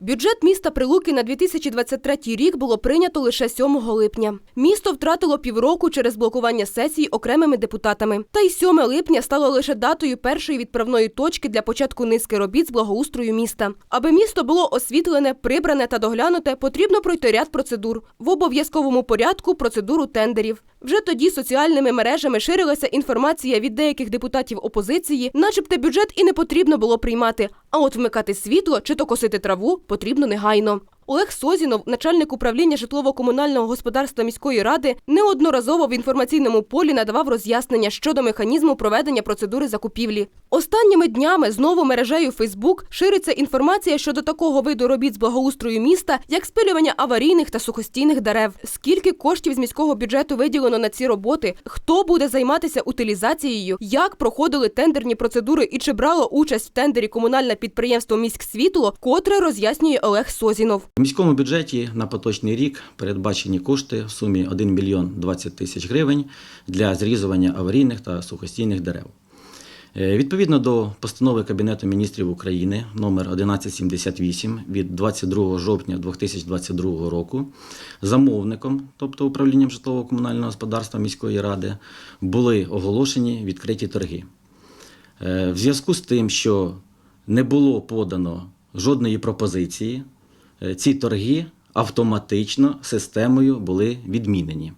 Бюджет міста Прилуки на 2023 рік було прийнято лише 7 липня. Місто втратило півроку через блокування сесій окремими депутатами. Та й 7 липня стало лише датою першої відправної точки для початку низки робіт з благоустрою міста. Аби місто було освітлене, прибране та доглянуте, потрібно пройти ряд процедур в обов'язковому порядку процедуру тендерів. Вже тоді соціальними мережами ширилася інформація від деяких депутатів опозиції, начебто бюджет і не потрібно було приймати. А от вмикати світло чи то косити траву потрібно негайно. Олег Созінов, начальник управління житлово-комунального господарства міської ради, неодноразово в інформаційному полі надавав роз'яснення щодо механізму проведення процедури закупівлі. Останніми днями знову мережею Фейсбук шириться інформація щодо такого виду робіт з благоустрою міста, як спилювання аварійних та сухостійних дерев. Скільки коштів з міського бюджету виділено на ці роботи? Хто буде займатися утилізацією? Як проходили тендерні процедури і чи брало участь в тендері комунальне підприємство Міськсвітло, котре роз'яснює Олег Созінов. У міському бюджеті на поточний рік передбачені кошти в сумі 1 мільйон 20 тисяч гривень для зрізування аварійних та сухостійних дерев. Е, Відповідно до постанови Кабінету міністрів України номер 1178 від 22 жовтня 2022 року замовником, тобто управлінням житлово-комунального господарства міської ради, були оголошені відкриті торги. Е, В зв'язку з тим, що не було подано жодної пропозиції, ці торги автоматично системою були відмінені.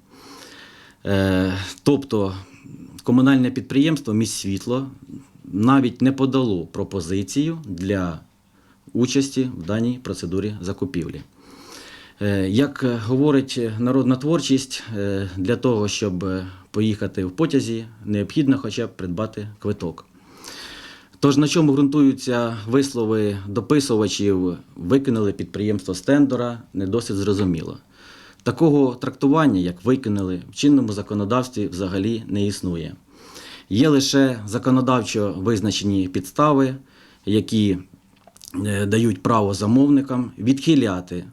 Е, Тобто комунальне підприємство «Міськсвітло» навіть не подало пропозицію для участі в даній процедурі закупівлі. Е, Як е, говорить народна творчість, е, для того, щоб е, поїхати в потязі, необхідно хоча б придбати квиток. Тож на чому ґрунтуються вислови дописувачів, викинули підприємство з тендера, не досить зрозуміло. Такого трактування, як викинули, в чинному законодавстві взагалі не існує. Є лише законодавчо визначені підстави, які е, дають право замовникам відхиляти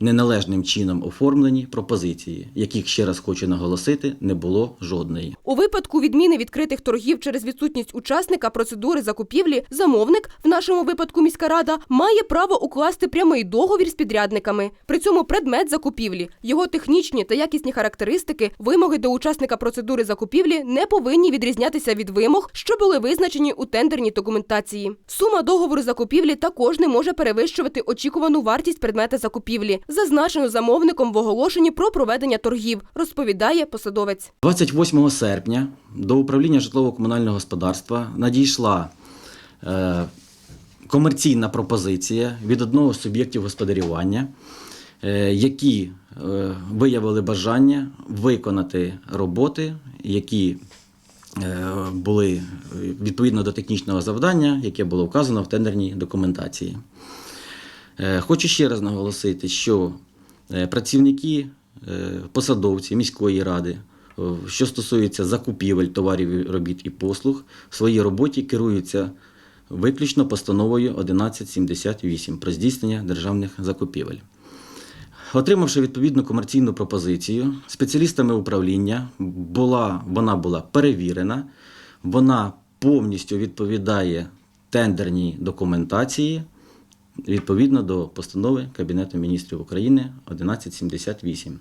неналежним чином оформлені пропозиції, яких ще раз хочу наголосити, не було жодної. У випадку відміни відкритих торгів через відсутність учасника процедури закупівлі, замовник, в нашому випадку міська рада, має право укласти прямий договір з підрядниками. При цьому предмет закупівлі, його технічні та якісні характеристики, вимоги до учасника процедури закупівлі не повинні відрізнятися від вимог, що були визначені у тендерній документації. Сума договору закупівлі також не може перевищувати очікувану вартість предмета закупівлі, зазначену замовником в оголошенні про проведення торгів, розповідає посадовець. 28 серпня до управління житлово-комунального господарства надійшла е, комерційна пропозиція від одного з суб'єктів господарювання, е, які е, виявили бажання виконати роботи, які були відповідно до технічного завдання, яке було вказано в тендерній документації. Е, Хочу ще раз наголосити, що е, працівники, е, посадовці міської ради, що стосується закупівель товарів, робіт і послуг, в своїй роботі керуються виключно постановою 1178 про здійснення державних закупівель. Отримавши відповідну комерційну пропозицію, спеціалістами управління була, вона була перевірена, вона повністю відповідає тендерній документації відповідно до постанови Кабінету міністрів України 1178.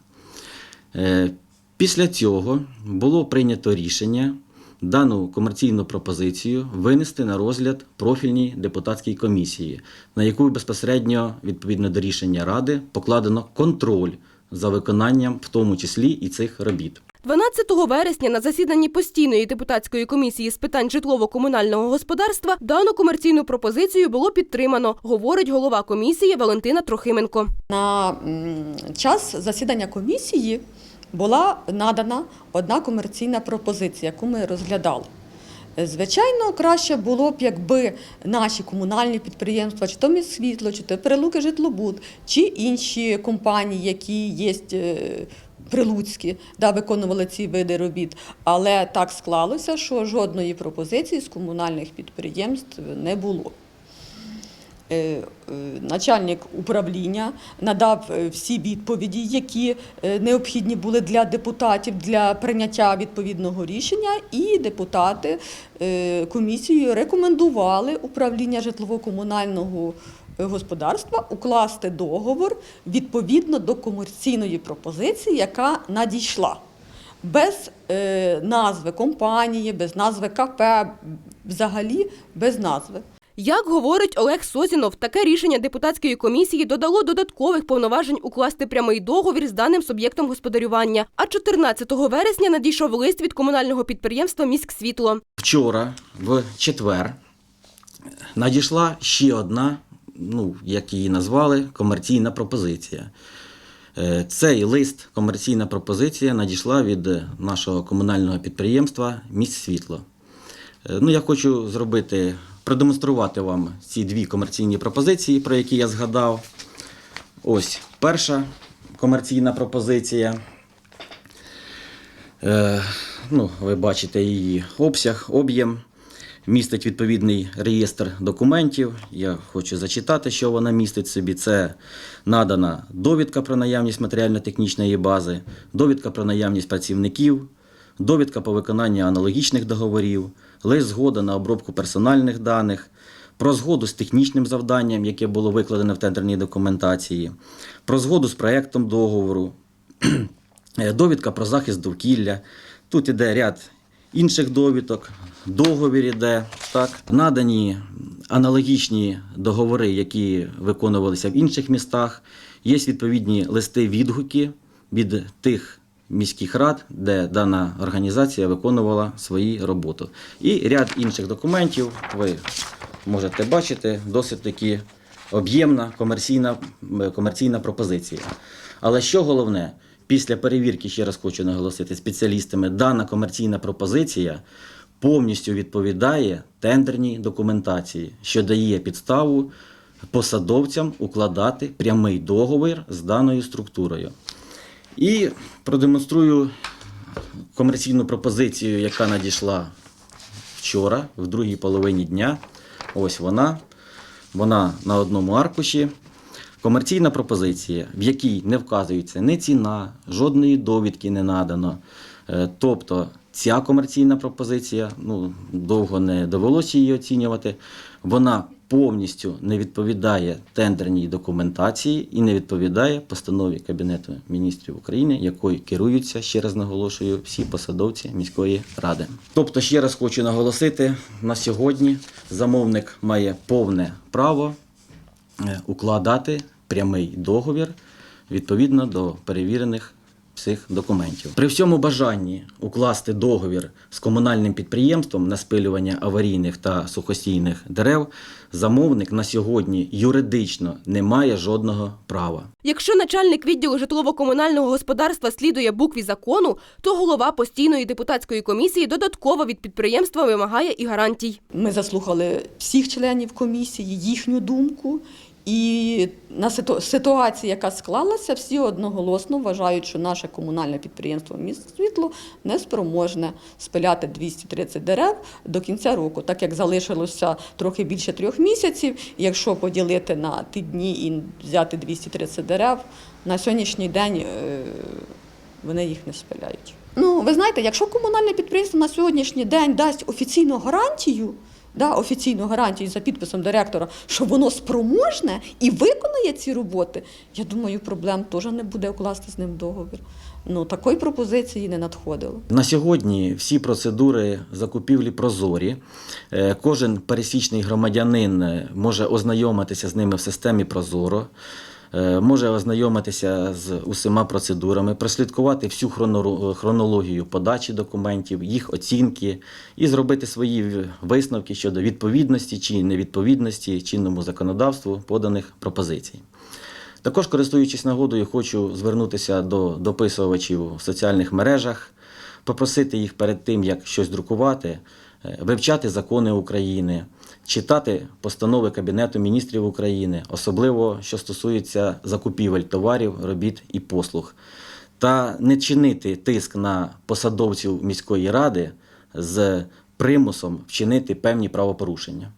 Е, Після цього було прийнято рішення дану комерційну пропозицію винести на розгляд профільній депутатській комісії, на яку безпосередньо відповідно до рішення Ради покладено контроль за виконанням, в тому числі і цих робіт. 12 вересня на засіданні постійної депутатської комісії з питань житлово-комунального господарства дану комерційну пропозицію було підтримано, говорить голова комісії Валентина Трохименко. На час засідання комісії була надана одна комерційна пропозиція, яку ми розглядали. Е, Звичайно, краще було б, якби наші комунальні підприємства, чи то «Міськсвітло», чи то Прилуки житлобуд, чи інші компанії, які є е, прилуцькі, да, виконували ці види робіт. Але так склалося, що жодної пропозиції з комунальних підприємств не було. Е, е, Начальник управління надав е, всі відповіді, які необхідні були для депутатів для прийняття відповідного рішення, і депутати комісією рекомендували управління житлово-комунального господарства укласти договор відповідно до комерційної пропозиції, яка надійшла. Без е, назви компанії, без назви КП, взагалі без назви. Як говорить Олег Созінов, таке рішення депутатської комісії додало додаткових повноважень укласти прямий договір з даним суб'єктом господарювання. А 14 вересня надійшов лист від комунального підприємства Міськсвітло. Вчора, в четвер, надійшла ще одна, ну, як її назвали, комерційна пропозиція. Е, Цей лист, комерційна пропозиція, надійшла від е, нашого комунального підприємства Міст Світло. Е, Ну, я хочу зробити, продемонструвати вам ці дві комерційні пропозиції, про які я згадав. Ось перша комерційна пропозиція. Е, ну, ви бачите її обсяг, об'єм, містить відповідний реєстр документів. Я хочу зачитати, що вона містить собі. Це надана довідка про наявність матеріально-технічної бази, довідка про наявність працівників, довідка по виконанню аналогічних договорів, лист згода на обробку персональних даних. Про згоду з технічним завданням, яке було викладене в тендерній документації, про згоду з проектом договору, довідка про захист довкілля. Тут іде ряд інших довідок, договір іде. Так. Надані аналогічні договори, які виконувалися в інших містах. Є відповідні листи відгуки від тих міських рад, де дана організація виконувала свою роботу. І ряд інших документів ви можете бачити, досить таки об'ємна комерційна, комерційна пропозиція. Але що головне, після перевірки, ще раз хочу наголосити, спеціалістами, дана комерційна пропозиція повністю відповідає тендерній документації, що дає підставу посадовцям укладати прямий договір з даною структурою. І продемонструю комерційну пропозицію, яка надійшла вчора, в другій половині дня. Ось вона. Вона на одному аркуші. Комерційна пропозиція, в якій не вказується ні ціна, жодної довідки не надано. Е, Тобто ця комерційна пропозиція, ну, довго не довелося її оцінювати, вона повністю не відповідає тендерній документації і не відповідає постанові Кабінету міністрів України, якою керуються, ще раз наголошую, всі посадовці міської ради. Тобто, ще раз хочу наголосити, на сьогодні замовник має повне право е, укладати прямий договір відповідно до перевірених цих документів. При всьому бажанні укласти договір з комунальним підприємством на спилювання аварійних та сухостійних дерев, замовник на сьогодні юридично не має жодного права. Якщо начальник відділу житлово-комунального господарства слідує букві закону, то голова постійної депутатської комісії додатково від підприємства вимагає і гарантій. Ми заслухали всіх членів комісії, їхню думку. І на ситу- ситуації, яка склалася, всі одноголосно вважають, що наше комунальне підприємство «Міст світло не спроможне спиляти 230 дерев до кінця року, так як залишилося трохи більше трьох місяців. Якщо поділити на ті дні і взяти 230 дерев, на сьогоднішній день е, вони їх не спиляють. Ну, ви знаєте, якщо комунальне підприємство на сьогоднішній день дасть офіційну гарантію, да, офіційну гарантію за підписом директора, що воно спроможне і виконає ці роботи, я думаю, проблем теж не буде укласти з ним договір. Ну, такої пропозиції не надходило. На сьогодні всі процедури закупівлі прозорі. Е, Кожен пересічний громадянин е, може ознайомитися з ними в системі Прозоро, може ознайомитися з усіма процедурами, прослідкувати всю хронологію подачі документів, їх оцінки і зробити свої висновки щодо відповідності чи невідповідності чинному законодавству поданих пропозицій. Також, користуючись нагодою, хочу звернутися до дописувачів в соціальних мережах, попросити їх перед тим, як щось друкувати, е, вивчати закони України, читати постанови Кабінету міністрів України, особливо що стосується закупівель товарів, робіт і послуг, та не чинити тиск на посадовців міської ради з примусом вчинити певні правопорушення.